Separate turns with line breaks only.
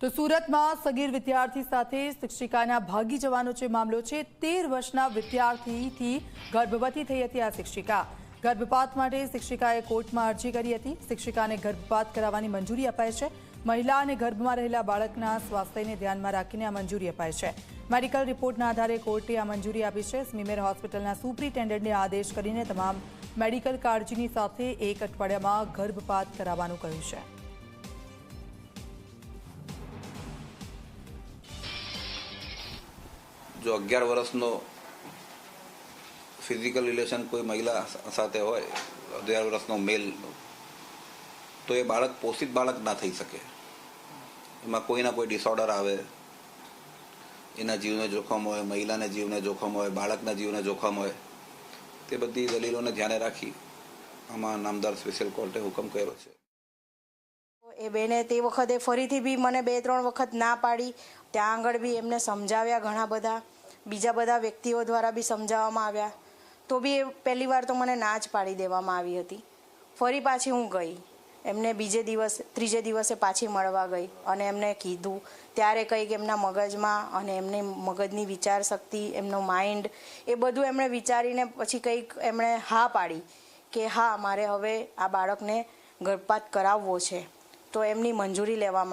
તો સુરતમાં સગીર વિદ્યાર્થી સાથે શિક્ષિકાના ભાગી જવાનો જે મામલો છે, તેર વર્ષના વિદ્યાર્થીથી ગર્ભવતી થઈ હતી આ શિક્ષિકા. ગર્ભપાત માટે શિક્ષિકાએ કોર્ટમાં અરજી કરી હતી. શિક્ષિકાને ગર્ભપાત કરાવવાની મંજૂરી અપાય છે. મહિલા અને ગર્ભમાં રહેલા બાળકના સ્વાસ્થ્યને ધ્યાનમાં રાખીને આ મંજૂરી અપાય છે. મેડિકલ રિપોર્ટના આધારે કોર્ટે આ મંજૂરી આપી છે. સ્મીમેર હોસ્પિટલના સુપ્રિન્ટેન્ડન્ટને આદેશ કરીને તમામ મેડિકલ કાળજીની સાથે એક અઠવાડિયામાં ગર્ભપાત કરાવવાનું કહ્યું છે.
જો અગિયાર વર્ષનો ફિઝિકલ રિલેશન કોઈ મહિલા સાથે હોય, અગિયાર વર્ષનો મેલ તો એ બાળક પોષિત બાળક ના થઈ શકે. એમાં કોઈના કોઈ ડિસઓર્ડર આવે. એના જીવને જોખમ હોય, મહિલાના જીવને જોખમ હોય, બાળકના જીવને જોખમ હોય. તે બધી દલીલોને ધ્યાને રાખી આમાં નામદાર સ્પેશિયલ કોર્ટે હુકમ કર્યો છે.
એ બેને તે વખતે ફરીથી બી મને બે ત્રણ વખત ના પાડી. ત્યાં આગળ બી એમને સમજાવ્યા ઘણા બધા. બીજા બધા વ્યક્તિઓ દ્વારા બી સમજાવવામાં આવ્યા. તો બી એ પહેલી વાર તો મને ના જ પાડી દેવામાં આવી હતી. ફરી પાછી હું ગઈ. એમને બીજે દિવસ, ત્રીજે દિવસે પાછી મળવા ગઈ અને એમને કીધું. ત્યારે કંઈક એમના મગજમાં અને એમની મગજની વિચાર શક્તિ, એમનો માઇન્ડ એ બધું એમણે વિચારીને પછી કંઈક એમણે હા પાડી કે હા, મારે હવે આ બાળકને ગર્ભપાત કરાવવો છે. તો એમની મંજૂરી લેવામાં